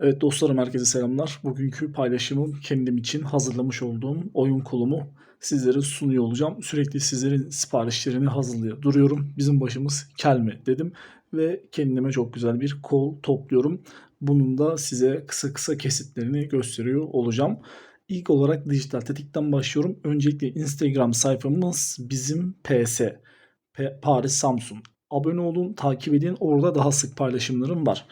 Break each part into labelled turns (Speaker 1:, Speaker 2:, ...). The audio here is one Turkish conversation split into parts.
Speaker 1: Evet dostlarım herkese selamlar. Bugünkü paylaşımım kendim için hazırlamış olduğum oyun kolumu sizlere sunuyor olacağım. Sürekli sizlerin siparişlerini hazırlıyor duruyorum. Bizim başımız kel mi dedim ve kendime çok güzel bir kol topluyorum. Bunun da size kısa kısa kesitlerini gösteriyor olacağım. İlk olarak dijital tetikten başlıyorum. Öncelikle Instagram sayfamız bizim PS. P- Paris Samsun. Abone olun, takip edin. Orada daha sık paylaşımlarım var.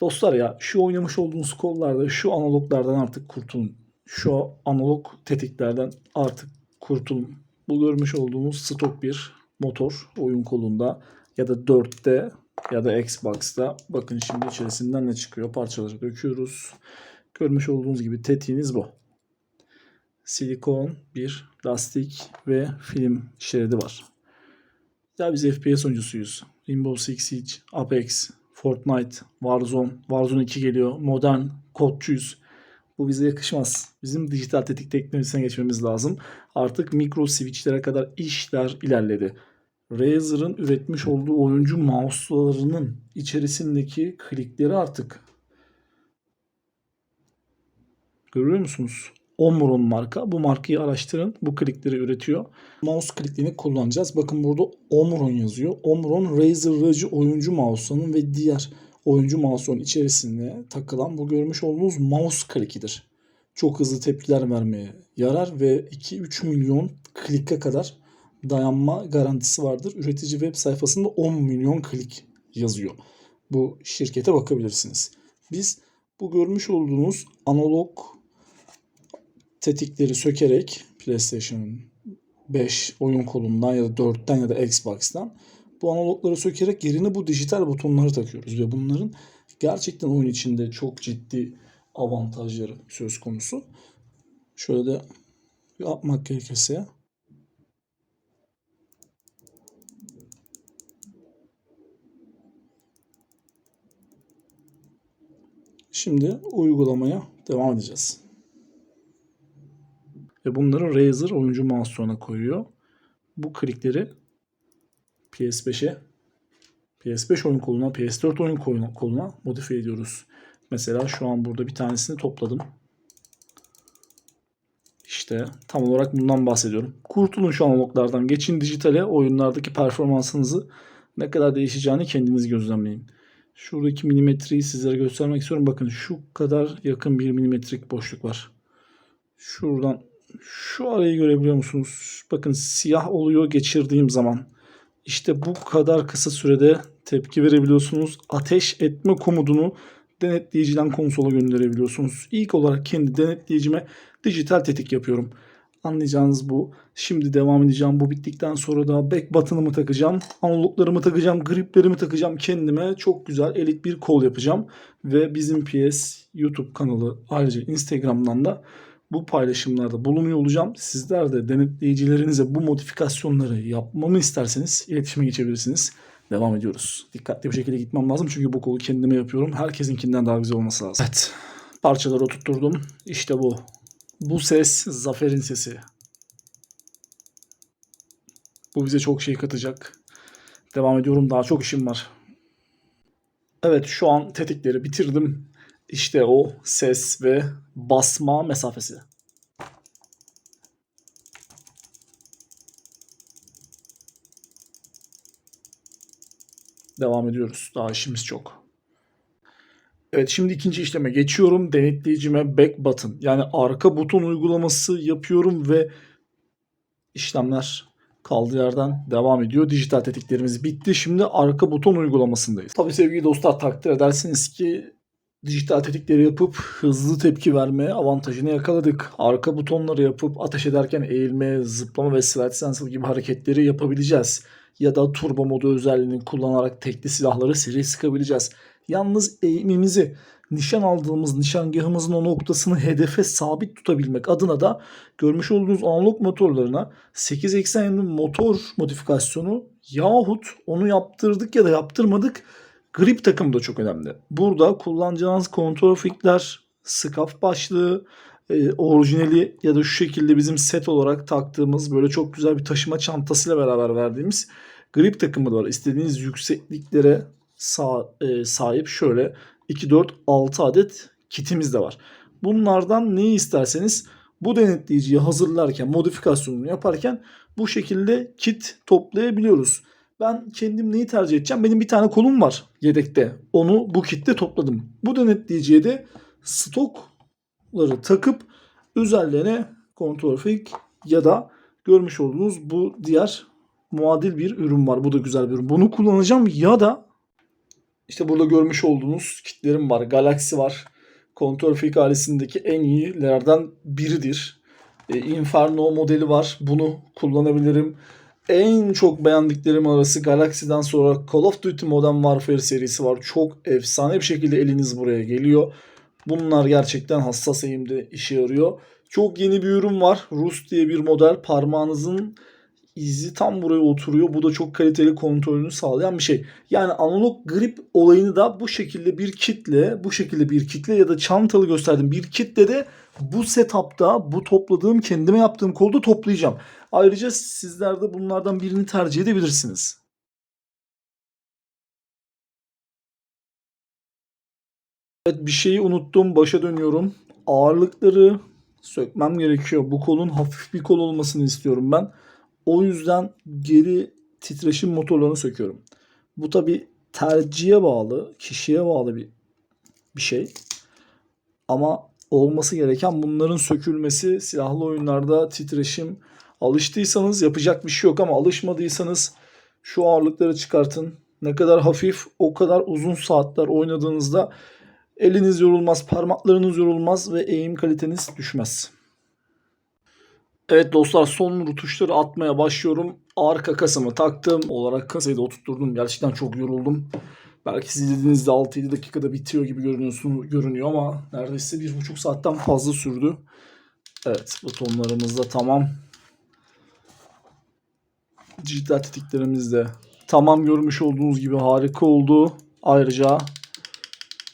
Speaker 1: Dostlar ya şu oynamış olduğunuz kollarda şu analoglardan artık kurtulun. Şu analog tetiklerden artık kurtulun. Bu görmüş olduğunuz stok bir motor oyun kolunda ya da 4'te ya da Xbox'ta. Bakın şimdi içerisinden ne çıkıyor parçaları döküyoruz. Görmüş olduğunuz gibi tetiğiniz bu. Silikon bir lastik ve film şeridi var. Ya biz FPS oyuncusuyuz. Rainbow Six Siege, Apex, Fortnite, Warzone, Warzone 2 geliyor, Modern, kodçuyuz. Bu bize yakışmaz. Bizim dijital tetik teknolojisine geçmemiz lazım. Artık mikro switchlere kadar işler ilerledi. Razer'ın üretmiş olduğu oyuncu mouse'larının içerisindeki klikleri artık görüyor musunuz? Omron marka. Bu markayı araştırın. Bu klikleri üretiyor. Mouse kliklerini kullanacağız. Bakın burada Omron yazıyor. Omron Razer Raji oyuncu mouse'unun ve diğer oyuncu mouse'un içerisinde takılan bu görmüş olduğunuz mouse klikidir. Çok hızlı tepkiler vermeye yarar ve 2-3 milyon klike kadar dayanma garantisi vardır. Üretici web sayfasında 10 milyon klik yazıyor. Bu şirkete bakabilirsiniz. Biz bu görmüş olduğunuz analog tetikleri sökerek PlayStation 5 oyun kolundan ya da 4'ten ya da Xbox'tan bu analogları sökerek yerine bu dijital butonları takıyoruz ve bunların gerçekten oyun içinde çok ciddi avantajları söz konusu. Şöyle de yapmak gerekirse Şimdi uygulamaya devam edeceğiz. Ve bunları Razer oyuncu mouse'una koyuyor. Bu klikleri PS5'e PS5 oyun koluna, PS4 oyun koluna, koluna modifiye ediyoruz. Mesela şu an burada bir tanesini topladım. İşte tam olarak bundan bahsediyorum. Kurtulun şu analoglardan. Geçin dijitale oyunlardaki performansınızı ne kadar değişeceğini kendiniz gözlemleyin. Şuradaki milimetreyi sizlere göstermek istiyorum. Bakın şu kadar yakın bir milimetrik boşluk var. Şuradan şu arayı görebiliyor musunuz? Bakın siyah oluyor geçirdiğim zaman. İşte bu kadar kısa sürede tepki verebiliyorsunuz. Ateş etme komutunu denetleyiciden konsola gönderebiliyorsunuz. İlk olarak kendi denetleyicime dijital tetik yapıyorum. Anlayacağınız bu. Şimdi devam edeceğim. Bu bittikten sonra da back button'ımı takacağım. Analoglarımı takacağım. Griplerimi takacağım. Kendime çok güzel elit bir kol yapacağım. Ve bizim PS YouTube kanalı ayrıca Instagram'dan da bu paylaşımlarda bulunuyor olacağım. Sizler de denetleyicilerinize bu modifikasyonları yapmamı isterseniz iletişime geçebilirsiniz. Devam ediyoruz. Dikkatli bir şekilde gitmem lazım çünkü bu kolu kendime yapıyorum. Herkesinkinden daha güzel olması lazım. Evet. Parçaları oturtturdum. İşte bu. Bu ses zaferin sesi. Bu bize çok şey katacak. Devam ediyorum. Daha çok işim var. Evet şu an tetikleri bitirdim. İşte o ses ve basma mesafesi. Devam ediyoruz. Daha işimiz çok. Evet şimdi ikinci işleme geçiyorum. Denetleyicime back button yani arka buton uygulaması yapıyorum ve işlemler kaldığı yerden devam ediyor. Dijital tetiklerimiz bitti. Şimdi arka buton uygulamasındayız. Tabii sevgili dostlar takdir edersiniz ki dijital tetikleri yapıp hızlı tepki verme avantajını yakaladık. Arka butonları yapıp ateş ederken eğilme, zıplama ve slide sensor gibi hareketleri yapabileceğiz. Ya da turbo modu özelliğini kullanarak tekli silahları seri sıkabileceğiz. Yalnız eğimimizi nişan aldığımız nişangahımızın o noktasını hedefe sabit tutabilmek adına da görmüş olduğunuz analog motorlarına 8 eksenli motor modifikasyonu yahut onu yaptırdık ya da yaptırmadık grip takımı da çok önemli. Burada kullanacağınız kontrol fikler, skaf başlığı, e, orijinali ya da şu şekilde bizim set olarak taktığımız böyle çok güzel bir taşıma çantasıyla beraber verdiğimiz grip takımı da var. İstediğiniz yüksekliklere sa- e, sahip şöyle 2, 4, 6 adet kitimiz de var. Bunlardan neyi isterseniz bu denetleyiciyi hazırlarken, modifikasyonunu yaparken bu şekilde kit toplayabiliyoruz. Ben kendim neyi tercih edeceğim? Benim bir tane kolum var yedekte. Onu bu kitle topladım. Bu denetleyiciye de stokları takıp üzerlerine kontrol fake ya da görmüş olduğunuz bu diğer muadil bir ürün var. Bu da güzel bir ürün. Bunu kullanacağım ya da işte burada görmüş olduğunuz kitlerim var. Galaxy var. Kontrol Freak ailesindeki en iyilerden biridir. E, Inferno modeli var. Bunu kullanabilirim. En çok beğendiklerim arası Galaxy'den sonra Call of Duty Modern Warfare serisi var. Çok efsane bir şekilde eliniz buraya geliyor. Bunlar gerçekten hassas eğimde işe yarıyor. Çok yeni bir ürün var. Rus diye bir model. Parmağınızın izi tam buraya oturuyor. Bu da çok kaliteli kontrolünü sağlayan bir şey. Yani analog grip olayını da bu şekilde bir kitle, bu şekilde bir kitle ya da çantalı gösterdim bir kitle de bu setup'ta bu topladığım kendime yaptığım kolda toplayacağım. Ayrıca sizler de bunlardan birini tercih edebilirsiniz. Evet bir şeyi unuttum. Başa dönüyorum. Ağırlıkları sökmem gerekiyor. Bu kolun hafif bir kol olmasını istiyorum ben. O yüzden geri titreşim motorlarını söküyorum. Bu tabi tercihe bağlı, kişiye bağlı bir bir şey. Ama olması gereken bunların sökülmesi silahlı oyunlarda titreşim alıştıysanız yapacak bir şey yok ama alışmadıysanız şu ağırlıkları çıkartın. Ne kadar hafif o kadar uzun saatler oynadığınızda eliniz yorulmaz, parmaklarınız yorulmaz ve eğim kaliteniz düşmez. Evet dostlar son rutuşları atmaya başlıyorum. Arka kasamı taktım. Olarak kasayı da oturtturdum. Gerçekten çok yoruldum. Belki siz dediğinizde 6-7 dakikada bitiyor gibi görünüyorsun, görünüyor ama neredeyse 1,5 saatten fazla sürdü. Evet butonlarımız da tamam. Dijital tetiklerimiz de tamam görmüş olduğunuz gibi harika oldu. Ayrıca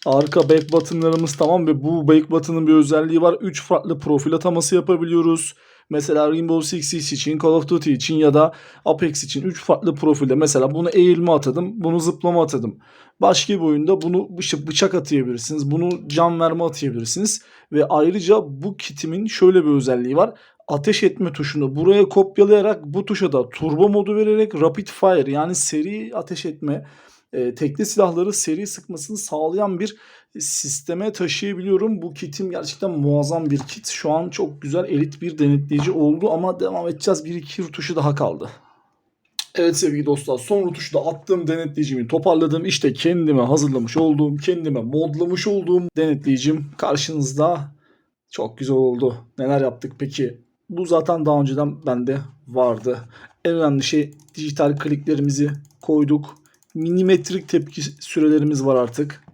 Speaker 1: arka back buttonlarımız tamam ve bu back button'ın bir özelliği var. 3 farklı profil ataması yapabiliyoruz. Mesela Rainbow Six için, Call of Duty için ya da Apex için 3 farklı profilde mesela bunu eğilme atadım, bunu zıplama atadım. Başka bir oyunda bunu işte bıçak atayabilirsiniz, bunu can verme atayabilirsiniz. Ve ayrıca bu kitimin şöyle bir özelliği var. Ateş etme tuşunu buraya kopyalayarak bu tuşa da turbo modu vererek rapid fire yani seri ateş etme e, tekli silahları seri sıkmasını sağlayan bir sisteme taşıyabiliyorum. Bu kitim gerçekten muazzam bir kit. Şu an çok güzel elit bir denetleyici oldu ama devam edeceğiz. Bir iki rutuşu daha kaldı. Evet sevgili dostlar son rutuşu da attığım denetleyicimi toparladım. İşte kendime hazırlamış olduğum, kendime modlamış olduğum denetleyicim karşınızda. Çok güzel oldu. Neler yaptık peki? Bu zaten daha önceden bende vardı. En önemli şey dijital kliklerimizi koyduk. Milimetrik tepki sürelerimiz var artık.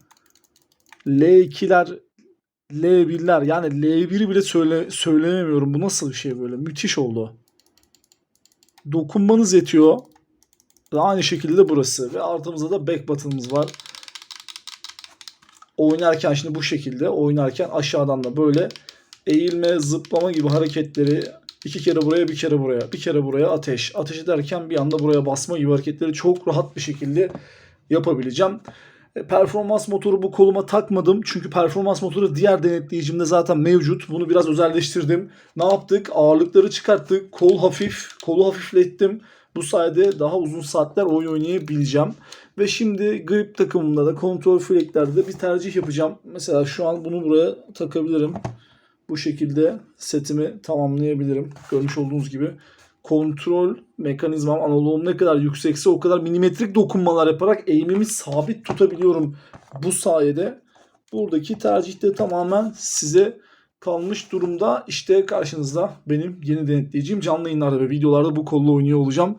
Speaker 1: L2'ler L1'ler yani L1'i bile söyle, söyleyemiyorum. Bu nasıl bir şey böyle? Müthiş oldu. Dokunmanız yetiyor. Ve aynı şekilde burası. Ve artımızda da back button'ımız var. Oynarken şimdi bu şekilde oynarken aşağıdan da böyle eğilme, zıplama gibi hareketleri iki kere buraya bir kere buraya bir kere buraya ateş. Ateş ederken bir anda buraya basma gibi hareketleri çok rahat bir şekilde yapabileceğim. E, Performans motoru bu koluma takmadım. Çünkü performans motoru diğer denetleyicimde zaten mevcut. Bunu biraz özelleştirdim. Ne yaptık? Ağırlıkları çıkarttık. Kol hafif. Kolu hafiflettim. Bu sayede daha uzun saatler oyun oynayabileceğim. Ve şimdi grip takımında da kontrol freklerde de bir tercih yapacağım. Mesela şu an bunu buraya takabilirim. Bu şekilde setimi tamamlayabilirim. Görmüş olduğunuz gibi kontrol mekanizmam analoğum ne kadar yüksekse o kadar milimetrik dokunmalar yaparak eğimimi sabit tutabiliyorum bu sayede. Buradaki tercih de tamamen size kalmış durumda. İşte karşınızda benim yeni denetleyeceğim canlı yayınlarda ve videolarda bu kolla oynuyor olacağım.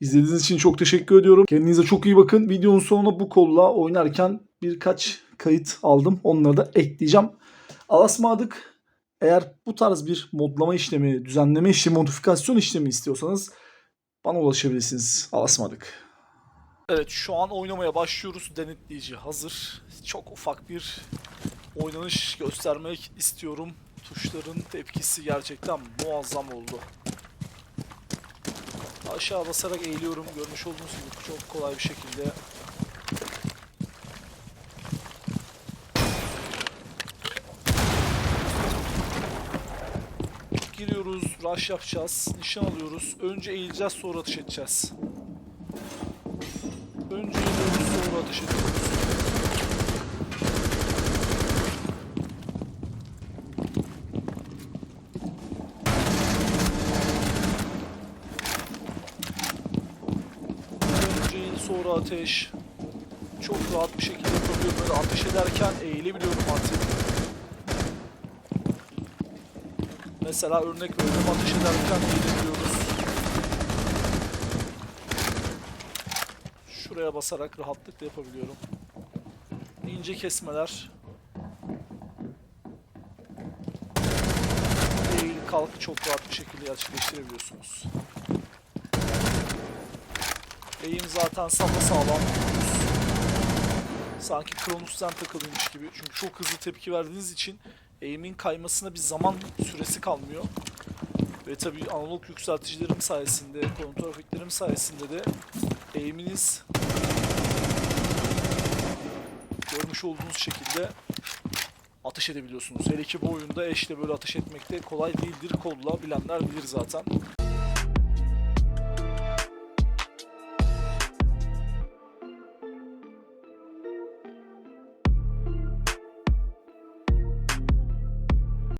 Speaker 1: İzlediğiniz için çok teşekkür ediyorum. Kendinize çok iyi bakın. Videonun sonuna bu kolla oynarken birkaç kayıt aldım. Onları da ekleyeceğim. Alasmadık. Eğer bu tarz bir modlama işlemi, düzenleme işlemi, modifikasyon işlemi istiyorsanız bana ulaşabilirsiniz. Alasmadık. Evet şu an oynamaya başlıyoruz. Denetleyici hazır. Çok ufak bir oynanış göstermek istiyorum. Tuşların tepkisi gerçekten muazzam oldu. Aşağı basarak eğiliyorum. Görmüş olduğunuz gibi çok kolay bir şekilde giriyoruz. Rush yapacağız. Nişan alıyoruz. Önce eğileceğiz sonra atış edeceğiz. Önce eğiliyoruz sonra atış ediyoruz. Eğil sonra ateş. Çok rahat bir şekilde yapabiliyorum. Böyle ateş ederken eğilebiliyorum artık. Mesela örnek veriyorum ateş ederken eğilebiliyoruz. Şuraya basarak rahatlıkla yapabiliyorum. İnce kesmeler. Eğil kalk çok rahat bir şekilde gerçekleştirebiliyorsunuz. Eğim zaten sağlam. Sanki Kronos'tan takılıymış gibi. Çünkü çok hızlı tepki verdiğiniz için eğimin kaymasına bir zaman süresi kalmıyor. Ve tabii analog yükselticilerim sayesinde, kontrol efektlerim sayesinde de eğiminiz görmüş olduğunuz şekilde ateş edebiliyorsunuz. Hele ki bu oyunda eşle böyle ateş etmek de kolay değildir. Kolla bilenler bilir zaten.